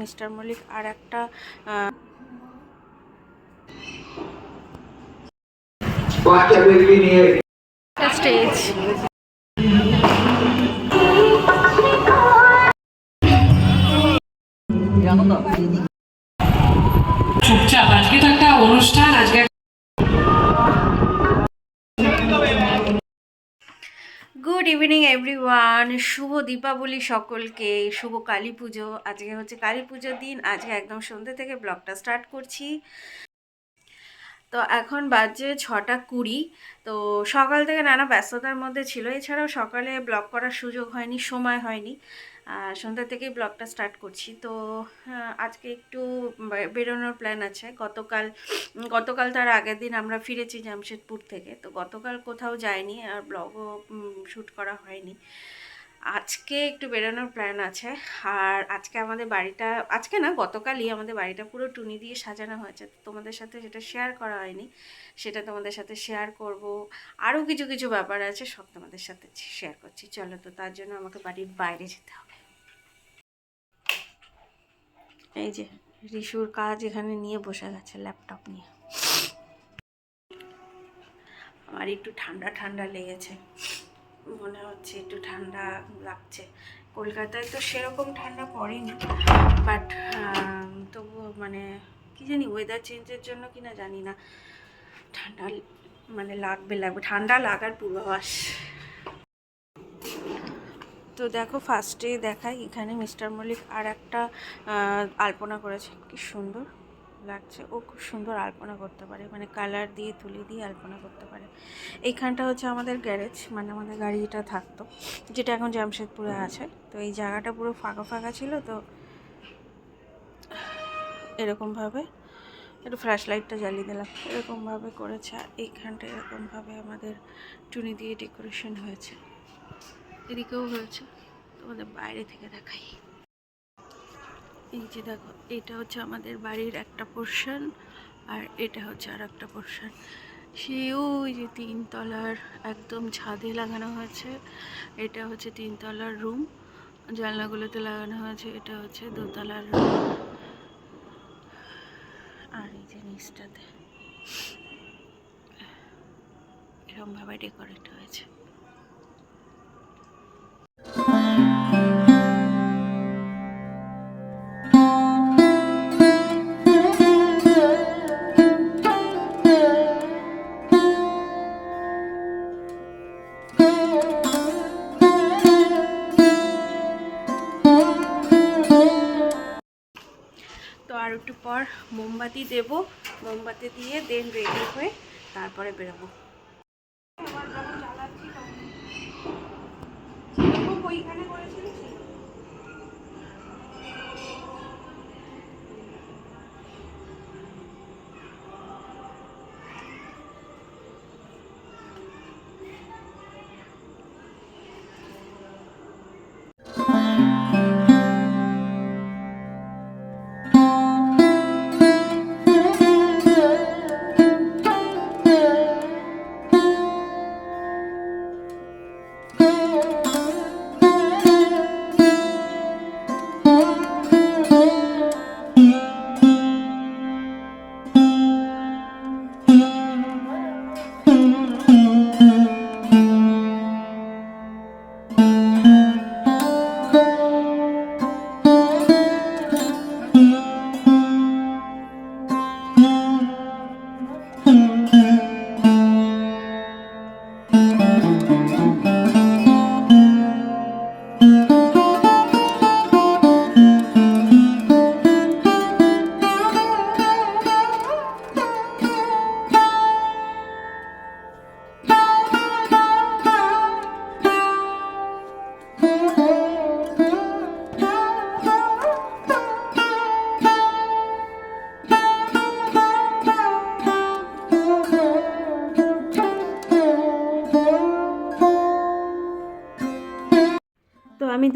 Mister Mallick আর একটা stage চুপচাপ আজকে তো একটা অনুষ্ঠান আজকে গুড ইভিনিং এভরিওয়ান শুভ দীপাবলি সকলকে। শুভ কালী পুজো। আজকে হচ্ছে কালী পুজোর দিন। আজকে একদম সন্ধ্যে থেকে ব্লগটা স্টার্ট করছি। তো এখন বাজে ছটা কুড়ি। তো সকাল থেকে নানা ব্যস্ততার মধ্যে ছিল। এছাড়াও সকালে ব্লগ করার সুযোগ হয়নি, সময় হয়নি। সন্ধ্যা থেকেই ব্লগটা স্টার্ট করছি। তো আজকে একটু বেরোনোর প্ল্যান আছে। গতকাল গতকাল তার আগের দিন আমরা ফিরেছি জামশেদপুর থেকে। তো গতকাল কোথাও যাইনি আর ব্লগও শ্যুট করা হয়নি। আজকে একটু বেরোনোর প্ল্যান আছে। আর আজকে আমাদের বাড়িটা, আজকে না, গতকালই আমাদের বাড়িটা পুরো টুনি দিয়ে সাজানো হয়েছে। তোমাদের সাথে সেটা শেয়ার করা হয়নি। সেটা তোমাদের সাথে শেয়ার করব। আরও কিছু কিছু ব্যাপার আছে, সব তোমাদের সাথে শেয়ার করছি। চলো তো, তার জন্য আমাকে বাড়ির বাইরে যেতে হবে। এই যে, রিশুর কাজ এখানে নিয়ে বসে গেছে ল্যাপটপ নিয়ে। আমার একটু ঠান্ডা ঠান্ডা লেগেছে। মনে হচ্ছে একটু ঠান্ডা লাগছে। কলকাতায় তো সেরকম ঠান্ডা পড়েনি বাট তবুও মানে কি জানি ওয়েদার চেঞ্জের জন্য কি না জানি না। ঠান্ডা মানে লাগবে লাগবে, ঠান্ডা লাগার পূর্বাভাস। তো দেখো ফার্স্টে দেখাই, এখানে মিস্টার মল্লিক আর একটা আলপনা করেছে কি সুন্দর। লাগছে। ও খুব সুন্দর আলপনা করতে পারে মানে কালার দিয়ে, তুলি দিয়ে আলপনা করতে পারে। এইখানটা হচ্ছে আমাদের গ্যারেজ মানে আমাদের গাড়িটা থাকতো, যেটা এখন জামশেদপুরে আছে। তো এই জায়গাটা পুরো ফাঁকা ফাঁকা ছিল, তো এরকমভাবে, একটু ফ্ল্যাশ লাইটটা জ্বালিয়ে দিলাম। এরকমভাবে করেছে এইখানটা এরকমভাবে আমাদের টুনি দিয়ে ডেকোরেশন হয়েছে। এদিকেও হয়েছে, তোমাদের বাইরে থেকে দেখাই। এই যে দেখো, এটা হচ্ছে আমাদের বাড়ির একটা পোর্শন আর এটা হচ্ছে আর একটা পোর্শন সে ওই যে তিনতলার একদম ছাদে লাগানো হয়েছে, এটা হচ্ছে তিনতলার রুম জানলাগুলোতে লাগানো হয়েছে, এটা হচ্ছে দোতলার রুম আর এই যে নিচটাতে এরকমভাবে ডেকোরেট হয়েছে। আর একটু পর মোমবাতি দেব। মোমবাতি দিয়ে দেন রেডি হয়ে তারপরে বেরোবো।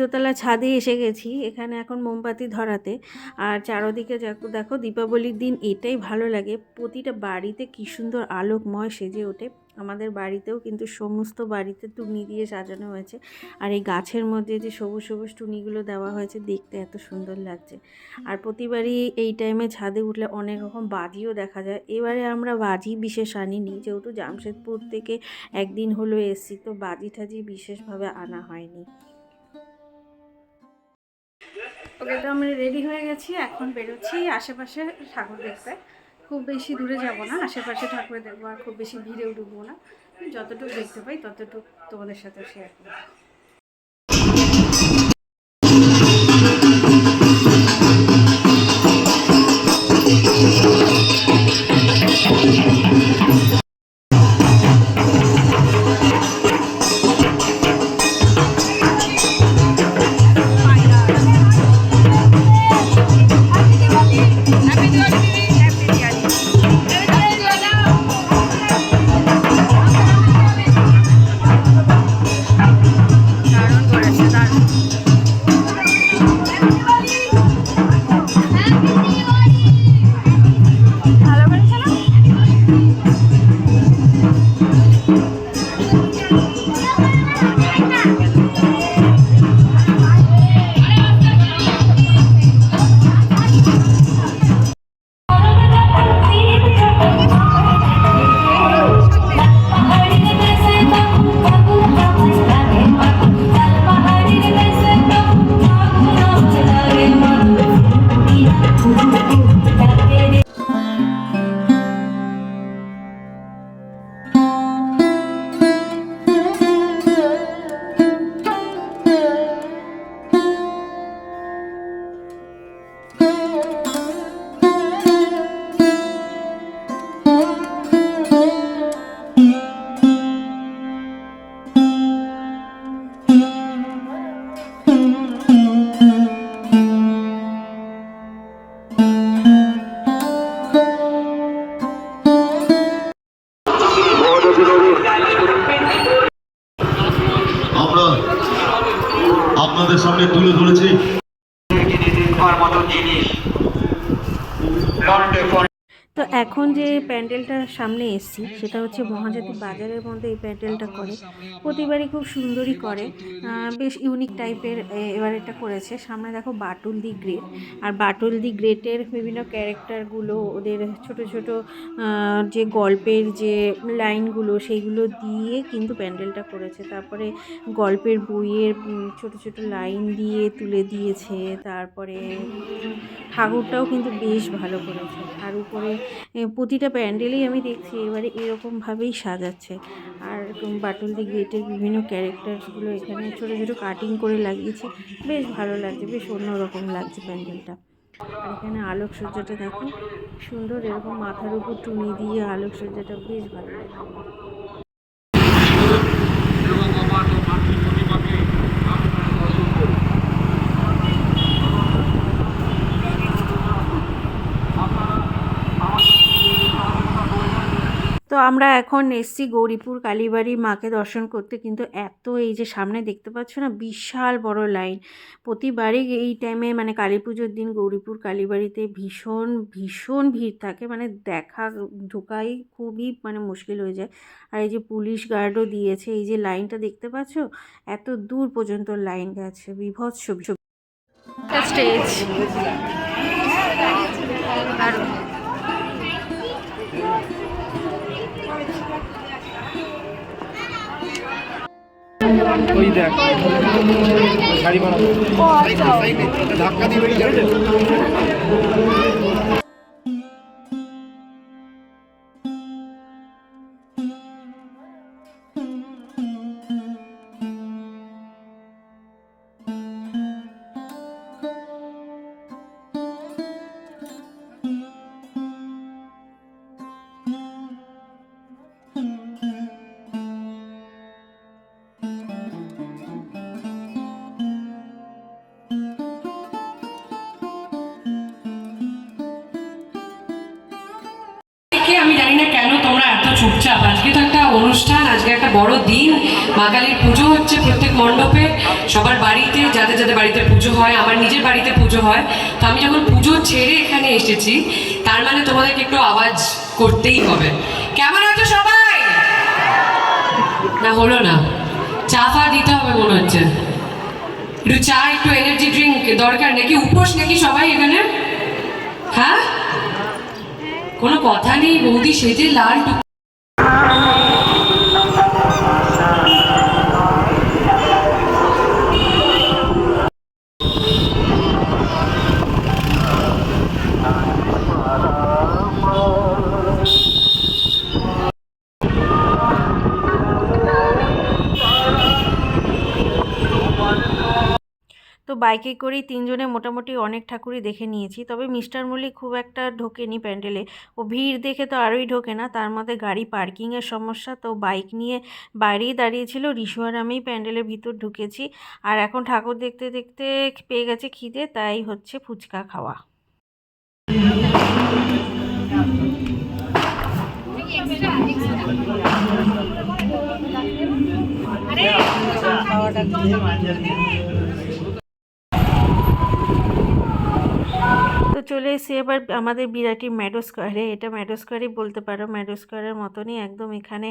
দোতলা ছাদে এসে গেছি। এখানে এখন মোমবাতি ধরাতে। আর চারোদিকে দেখো দীপাবলির দিন এটাই ভালো লাগে। প্রতিটা বাড়িতে কী সুন্দর আলোকময় সেজে ওঠে। আমাদের বাড়িতেও কিন্তু সমস্ত বাড়িতে টুনি দিয়ে সাজানো হয়েছে। আর এই গাছের মধ্যে যে সবুজ সবুজ টুনিগুলো দেওয়া হয়েছে, দেখতে এত সুন্দর লাগছে। আর প্রতিবারই এই টাইমে ছাদে উঠলে অনেক রকম বাজিও দেখা যায়। এবারে আমরা বাজি বিশেষ আনিনি। যেহেতু জামশেদপুর থেকে একদিন হলো এসছি, তো বাজি টাজি বিশেষভাবে আনা হয়নি। ওকে তো আমরা রেডি হয়ে গেছি, এখন বেরোচ্ছি আশেপাশে ঠাকুর দেখতে। খুব বেশি দূরে যাব না, আশেপাশে ঠাকুর দেখব আর খুব বেশি ভিড়েও ঢুকবো না। যতটুকু দেখতে পাই ততটুকু তোমাদের সাথে শেয়ার করব। দেখবার মতো জিনিস। লন্ডে তো এখন যে প্যান্ডেলটার সামনে এসছি, সেটা হচ্ছে মহাজাতি বাজারের মধ্যে এই প্যান্ডেলটা করে। প্রতিবারই খুব সুন্দরই করে। বেশ ইউনিক টাইপের এবার এটা করেছে। সামনে দেখো বাটুল দি গ্রেট। আর বাটুল দি গ্রেটের বিভিন্ন ক্যারেক্টারগুলো ওদের ছোট ছোট যে গল্পের যে লাইনগুলো সেইগুলো দিয়ে কিন্তু প্যান্ডেলটা করেছে। তারপরে গল্পের বইয়ের ছোট ছোট লাইন দিয়ে তুলে দিয়েছে। তারপরে ঠাকুরটাও কিন্তু বেশ ভালো করেছে। আর উপরে প্রতিটা প্যান্ডেলেই আমি দেখছি, এবারে এরকমভাবেই সাজাচ্ছে। আর বাটুলদি গেটের বিভিন্ন ক্যারেক্টারসগুলো এখানে ছোটো ছোটো কাটিং করে লাগিয়েছে। বেশ ভালো লাগছে, বেশ অন্যরকম লাগছে প্যান্ডেলটা। আর এখানে আলোকসজ্জাটা দেখো, সুন্দর এরকম মাথার উপর টুনি দিয়ে আলোকসজ্জাটা বেশ ভালো লাগে তো আমরা এখন এসছি গৌরীপুর কালীবাড়ি মাকে দর্শন করতে। কিন্তু এত এই যে সামনে দেখতে পাচ্ছ না, বিশাল বড় লাইন। প্রতিবারই এই টাইমে মানে কালী পুজোর দিন গৌরীপুর কালীবাড়িতে ভীষণ ভীষণ ভিড় থাকে। মানে দেখা ঢোকাই খুবই মানে মুশকিল হয়ে যায়। আর এই যে পুলিশ গার্ডও দিয়েছে, এই যে লাইনটা দেখতে পাচ্ছ? এত দূর পর্যন্ত লাইন গেছে, বিভৎস। ওই দেখ। শাড়ি বানাবো। ধাক্কা দিয়ে বেরিয়ে যাবে। কেন তোমরা এত চুপচাপ? আজকে তো একটা অনুষ্ঠান, আজকে একটা বড় দিন। মা কালীর পুজো হচ্ছে প্রত্যেক মণ্ডপে। সবার বাড়িতে, যাদের যাদের বাড়িতে পুজো হয়, আমার নিজের বাড়িতে পুজো হয়। তো আমি যখন পুজো ছেড়ে এখানে এসেছি, তার মানে তোমাদেরকে একটু আওয়াজ করতেই হবে। কেমন আছো সবাই? না, হলো না। চা ফা দিতে হবে মনে হচ্ছে। একটু চা, একটু এনার্জি ড্রিঙ্ক দরকার নাকি? উপোস নাকি সবাই এখানে? হ্যাঁ? কোনো কথা নেই বৌদি সেজে লাল বাইকে করেই তিনজনে মোটামুটি অনেক ঠাকুরই দেখে নিয়েছি। তবে মিস্টার মল্লিক খুব একটা ঢোকেনি প্যান্ডেলে। ও ভিড় দেখে তো আরোই ঢোকে না, তার মধ্যে গাড়ি পার্কিংয়ের সমস্যা, তো বাইক নিয়ে বাইরেই দাঁড়িয়েছিল রিশু আর আমিই প্যান্ডেলের ভিতর ঢুকেছি। আর এখন ঠাকুর দেখতে দেখতে পেয়ে গেছে খিদে, তাই হচ্ছে ফুচকা খাওয়া। তো চলে এসে এবার আমাদের বিরাটি ম্যাডো স্কোয়ারে এটা ম্যাডো স্কোয়ারই বলতে পারো ম্যাডো স্কোয়ারের মতনই একদম এখানে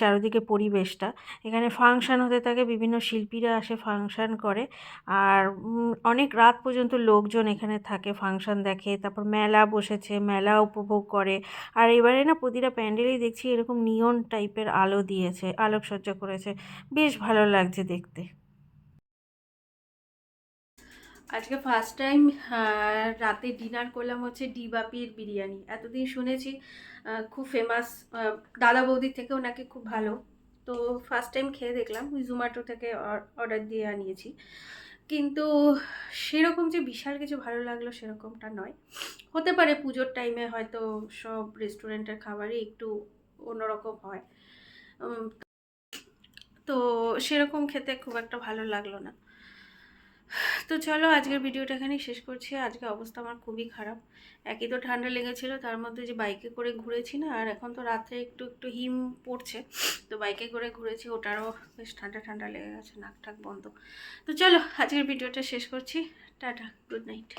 চারিদিকে পরিবেশটা। এখানে ফাংশন হতে থাকে, বিভিন্ন শিল্পীরা আসে ফাংশন করে। আর অনেক রাত পর্যন্ত লোকজন এখানে থাকে, ফাংশন দেখে। তারপর মেলা বসেছে, মেলা উপভোগ করে। আর এবারে না প্রতিটা প্যান্ডেলেই দেখছি এরকম নিয়ন টাইপের আলো দিয়েছে, আলোকসজ্জা করেছে। বেশ ভালো লাগছে দেখতে। আজকে ফার্স্ট টাইম রাতে ডিনার করলাম হচ্ছে ডিবাপির বিরিয়ানি। এতদিন শুনেছি খুব ফেমাস দাদা বৌদির থেকেও নাকি খুব ভালো। তো ফার্স্ট টাইম খেয়ে দেখলাম জোম্যাটো থেকে অর্ডার দিয়ে আনিয়েছি। কিন্তু সেরকম যে বিশাল কিছু ভালো লাগল সেরকমটা নয়। হতে পারে পুজোর টাইমে হয়তো সব রেস্টুরেন্টের খাবারই একটু অন্যরকম হয়। তো সেরকম খেতে খুব একটা ভালো লাগল না। তো চলো আজকের ভিডিওটা এখানেই শেষ করছি। আজকে অবস্থা আমার খুবই খারাপ। একই তো ঠান্ডা লেগেছিল, তার মধ্যে যে বাইকে করে ঘুরেছি না, আর এখন তো রাত্রে একটু একটু হিম পড়ছে। তো বাইকে করে ঘুরেছি, ওটারও বেশ ঠান্ডা ঠান্ডা লেগে গেছে, নাক, ঠাক বন্ধ। তো চলো আজকের ভিডিওটা শেষ করছি। Tata good night